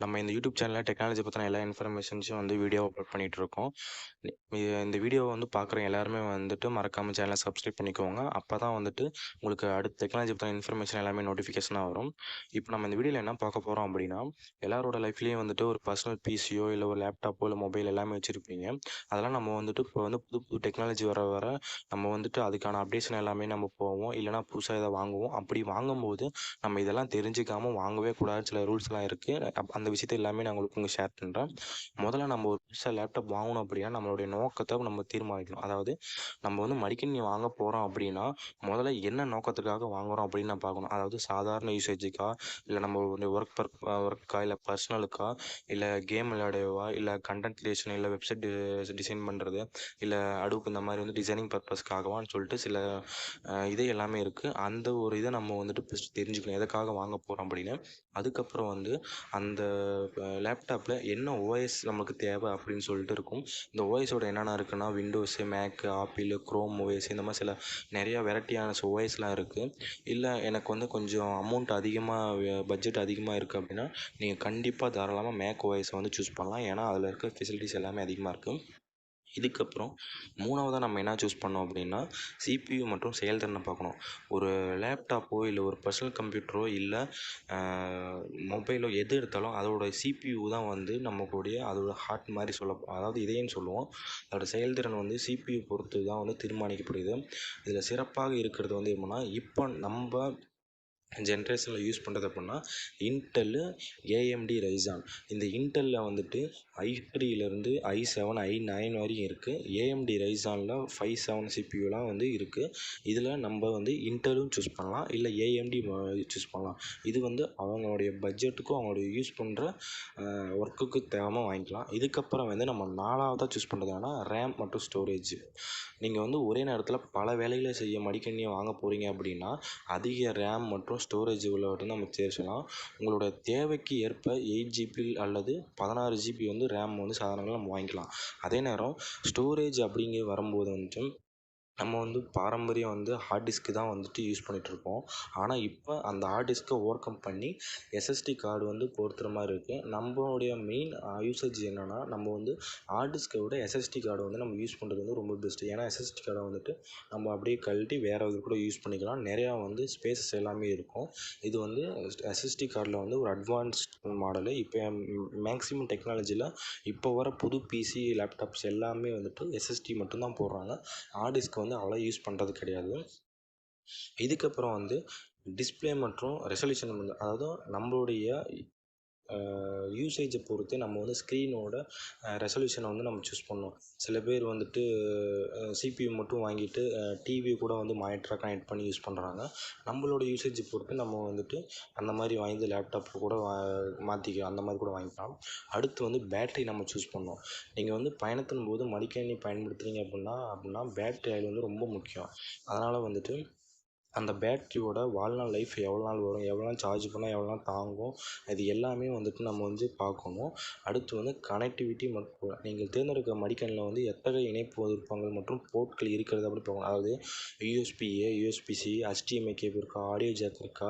நம்ம இந்த யூடியூப் சேனலில் டெக்னாலஜி பற்றின எல்லா இன்ஃபர்மேஷன்ஸும் வந்து வீடியோ அப்லோட் பண்ணிகிட்டு இருக்கோம். இந்த வீடியோவை வந்து பார்க்குற எல்லாருமே வந்துட்டு மறக்காமல் சேனலை சப்ஸ்கிரைப் பண்ணிக்கோங்க. அப்போ தான் வந்துட்டு உங்களுக்கு அடுத்த டெக்னாலஜி பற்றின இன்ஃபர்மேஷன் எல்லாமே நோட்டிஃபிகேஷனாக வரும். இப்போ நம்ம இந்த வீடியோவில் என்ன பார்க்க போகிறோம் அப்படின்னா எல்லாரோட லைஃப்லேயும் வந்துட்டு ஒரு பர்சனல் பிசியோ இல்லை ஒரு லேப்டாப்போ இல்லை மொபைல் எல்லாமே வச்சுருப்பீங்க. அதெல்லாம் நம்ம வந்துட்டு இப்போ வந்து புது புது டெக்னாலஜி வர வர நம்ம வந்துட்டு அதுக்கான அப்டேஷன் எல்லாமே நம்ம போவோம். இல்லைனா புதுசாக இதை வாங்குவோம். அப்படி வாங்கும்போது நம்ம இதெல்லாம் தெரிஞ்சுக்காம வாங்கவே கூடாது சில ரூல்ஸ்லாம் இருக்குது அந்த விஷயத்தை எல்லாமே நான் உங்களுக்கு உங்களுக்கு ஷேர் பண்ணுறேன் முதல்ல நம்ம ஒரு புதுசாக லேப்டாப் வாங்கணும் அப்படின்னா நம்மளுடைய நோக்கத்தை நம்ம தீர்மானிக்கணும். அதாவது நம்ம வந்து மடிக்கணினி வாங்க போகிறோம் அப்படின்னா முதல்ல என்ன நோக்கத்துக்காக வாங்குறோம் அப்படின்னு நான் பார்க்கணும். அதாவது சாதாரண யூசேஜுக்கா இல்லை நம்ம ஒர்க் பர் ஒர்க்கா இல்லை பர்சனலுக்கா இல்லை கேம் விளையாடவா இல்லை கண்டென்ட் கிரியேஷன் இல்லை வெப்சைட் டிசைன் பண்ணுறது இல்லை அடுப்பு இந்த மாதிரி வந்து டிசைனிங் பர்பஸ்க்காகவான்னு சொல்லிட்டு சில அஹ், இது எல்லாமே இருக்குது அந்த ஒரு இதை நம்ம வந்துட்டு தெரிஞ்சுக்கணும். எதுக்காக வாங்க போகிறோம் அப்படின்னு. அதுக்கப்புறம் வந்து அந்த லேப்டாப்பில் என்ன ஓஎஸ் நமக்கு தேவை அப்படின்னு சொல்லிட்டு இருக்கும். இந்த ஓஎஸோட என்னென்ன இருக்குன்னா Windows Mac Apple Chrome OS இந்த மாதிரி சில நிறையா வெரைட்டியான ஓஎஸ்லாம் இருக்குது இல்லை எனக்கு வந்து கொஞ்சம் அமௌண்ட் அதிகமாக பட்ஜெட் அதிகமாக இருக்குது அப்படின்னா நீங்கள் கண்டிப்பாக தாராளமாக மேக் ஓஎஸை வந்து சூஸ் பண்ணலாம். ஏன்னா அதில் இருக்க ஃபெசிலிட்டிஸ் எல்லாமே அதிகமாக இருக்குது இதுக்கப்புறம் மூணாவதாக நம்ம என்ன சூஸ் பண்ணோம் அப்படின்னா சிபியு மற்றும் செயல்திறனை பார்க்கணும். ஒரு லேப்டாப்போ இல்லை ஒரு பர்சனல் கம்ப்யூட்டரோ இல்லை மொபைலோ எது எடுத்தாலும் அதோட சிபியு தான் வந்து நம்மக்கூடிய அதோட ஹார்ட் மாதிரி சொல்ல அதாவது இதேன்னு சொல்லுவோம். அதோட செயல்திறன் வந்து சிபியு பொறுத்து தான் வந்து தீர்மானிக்கப்படுது. இதில் சிறப்பாக இருக்கிறது வந்து எப்படின்னா இப்போ நம்ம ஜென்ரேஷனில் யூஸ் பண்ணுறது அப்படின்னா இன்டெல்லு ஏஎம்டி ரைசான் இந்த இன்டெல்லில் வந்துட்டு ஐ த்ரீலேருந்து ஐ செவன் ஐ நைன் வரையும் இருக்குது ஏஎம்டி ரைசானில் ஃபைவ் செவன் சிபியூலாம் வந்து இருக்குது இதில் நம்ம வந்து இன்டெலும் சூஸ் பண்ணலாம். இல்லை ஏஎம்டி சூஸ் பண்ணலாம். இது வந்து அவங்களுடைய பட்ஜெட்டுக்கும் அவங்களுடைய யூஸ் பண்ணுற ஒர்க்குக்கு தேவை வாங்கிக்கலாம். இதுக்கப்புறம் வந்து நம்ம நாலாவதாக சூஸ் பண்ணுறதுனா ரேம் மற்றும் ஸ்டோரேஜ் நீங்கள் வந்து ஒரே நேரத்தில் பல வேலைகளை செய்ய மடிக்கணியை வாங்க போகிறீங்க அப்படின்னா அதிக ரேம் மற்றும் ஸ்டோரேஜ் உள்ளவற்றை நம்ம தேர்ச்சலாம் உங்களோட தேவைக்கு ஏற்ப எயிட் ஜிபி அல்லது பதினாறு ஜிபி வந்து ரேம் வந்து சாதாரணமாக நம்ம வாங்கிக்கலாம். அதே நேரம் ஸ்டோரேஜ் அப்படிங்க வரும்போது வந்துட்டு நம்ம வந்து பாரம்பரியம் வந்து ஹார்ட் டிஸ்க்கு தான் வந்துட்டு யூஸ் பண்ணிகிட்ருப்போம் ஆனால் இப்போ அந்த ஹார்ட் டிஸ்க்கை ஓவர் கம் பண்ணி எஸ்எஸ்டி கார்டு வந்து பொறுத்துற மாதிரி இருக்குது நம்மளுடைய மெயின் யூசேஜ் என்னென்னா நம்ம வந்து ஹார்ட் டிஸ்க்கை விட எஸ்எஸ்டி கார்டு வந்து நம்ம யூஸ் பண்ணுறது வந்து ரொம்ப பெஸ்ட்டு ஏன்னா எஸ்எஸ்டி கார்டை வந்துட்டு நம்ம அப்படியே கழட்டி வேறு இது கூட யூஸ் பண்ணிக்கலாம். நிறையா வந்து ஸ்பேசஸ் எல்லாமே இருக்கும். இது வந்து எஸ்எஸ்டி கார்டில் வந்து ஒரு அட்வான்ஸ்ட் மாடலு இப்போ மேக்ஸிமம் டெக்னாலஜியில் இப்போ வர புது பிசி லேப்டாப்ஸ் எல்லாமே வந்துட்டு எஸ்எஸ்டி மட்டும்தான் போடுறாங்க. ஹார்ட் டிஸ்க் வந்து அவ்வளோ யூஸ் பண்ணுறது கிடையாது. இதுக்கப்புறம் வந்து டிஸ்ப்ளே மற்றும் ரெசல்யூஷன் வந்து அதாவது நம்மளுடைய யூசேஜை பொறுத்து நம்ம வந்து ஸ்க்ரீனோட ரெசல்யூஷனை வந்து நம்ம சூஸ் பண்ணணும். சில பேர் வந்துட்டு சிபியு மட்டும் வாங்கிட்டு டிவி கூட வந்து மானிட்டராக கனெக்ட் பண்ணி யூஸ் பண்ணுறாங்க நம்மளோட யூசேஜை பொறுத்து நம்ம வந்துட்டு அந்த மாதிரி வாங்கி லேப்டாப் கூட மாற்றிக்கலாம் அந்த மாதிரி கூட வாங்கிக்கலாம். அடுத்து வந்து பேட்டரி நம்ம சூஸ் பண்ணோம் நீங்கள் வந்து பயணத்தின் போது மடிக்கணினி பயன்படுத்துகிறீங்க அப்படின்னா அப்படின்னா பேட்டரி ஆயில் வந்து ரொம்ப முக்கியம். அதனால் வந்துட்டு அந்த பேட்ரியோட வாழ்நாள் லைஃப் எவ்வளோ நாள் வரும் எவ்வளோ நாள் சார்ஜ் பண்ணால் எவ்வளோ நாள் தாங்கும் இது எல்லாமே வந்துட்டு நம்ம வந்து பார்க்கணும். அடுத்து வந்து கனெக்டிவிட்டி மற்றும் நீங்கள் தேர்ந்தெடுக்க மடிக்கணினியில் வந்து எத்தகைய இணைப்பு விருப்பங்கள் மற்றும் போர்ட்கள் இருக்கிறது அப்படின்னு பார்க்கணும். அதாவது யூஎஸ்பி ஏ யூஎஸ்பி கேபிள் இருக்கா ஆடியோ ஜாக் இருக்கா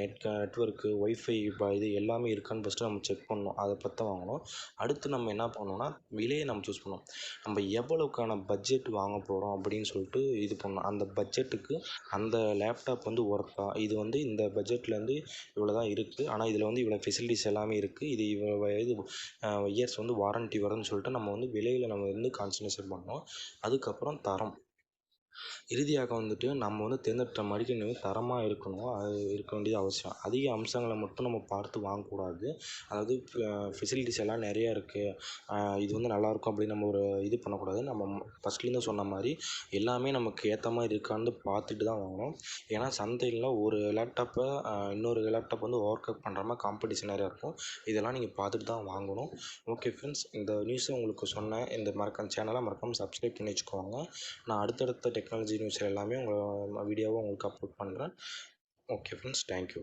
நெட் நெட்ஒர்க்கு ஒய்ஃபை இது எல்லாமே இருக்கான்னு ஃபஸ்ட்டு நம்ம செக் பண்ணணும். அதை பற்றி வாங்கணும். அடுத்து நம்ம என்ன பண்ணணும்னா விலையை நம்ம சூஸ் பண்ணணும். நம்ம எவ்வளவுக்கான பட்ஜெட் வாங்க போகிறோம் அப்படின்னு சொல்லிட்டு இது பண்ணணும். அந்த பட்ஜெட்டுக்கு அந்த லேப்டாப் வந்து ஒர்க்கா இது வந்து இந்த பட்ஜெட்லேருந்து இவ்வளோ தான் இருக்குது ஆனால் இதில் வந்து இவ்வளோ ஃபெசிலிட்டிஸ் எல்லாமே இருக்குது இது இவ்வளோ இது இயர்ஸ் வந்து வாரண்ட்டி வரும்னு சொல்லிட்டு நம்ம வந்து விலையில் நம்ம வந்து கான்சன்ட்ரேஷன் பண்ணோம். அதுக்கப்புறம் தரம். இறுதியாக வந்துட்டு நம்ம வந்து தேர்ந்தெடுத்த மடிக்கணினி தரமாக இருக்கணும். அது இருக்க வேண்டியது அவசியம். அதிக அம்சங்களை மட்டும் நம்ம பார்த்து வாங்கக்கூடாது. அதாவது ஃபெசிலிட்டிஸ் எல்லாம் நிறையா இருக்குது இது வந்து நல்லாயிருக்கும் அப்படின்னு நம்ம ஒரு இது பண்ணக்கூடாது. நம்ம ஃபஸ்ட்லேருந்து சொன்ன மாதிரி எல்லாமே நமக்கு ஏற்ற மாதிரி இருக்கான்னு பார்த்துட்டு தான் வாங்கணும். ஏன்னா சந்தையில் ஒரு லேப்டாப்பை இன்னொரு லேப்டாப் வந்து ஒர்க் அவுட் பண்ணுற மாதிரி காம்படிஷன் நிறையா இருக்கும். இதெல்லாம் நீங்கள் பார்த்துட்டு தான் வாங்கணும். ஓகே ஃப்ரெண்ட்ஸ் இந்த நியூஸை உங்களுக்கு சொன்னேன். இந்த மறக்காம சேனலை மறக்காமல் சப்ஸ்கிரைப் பண்ணி வச்சுக்கோங்க. நான் அடுத்தடுத்த டெக்னாலஜி நியூஸ் எல்லாமே உங்கள் வீடியோவாக உங்களுக்கு அப்லோட் பண்ணுறேன் ஓகே ஃப்ரெண்ட்ஸ் தேங்க்யூ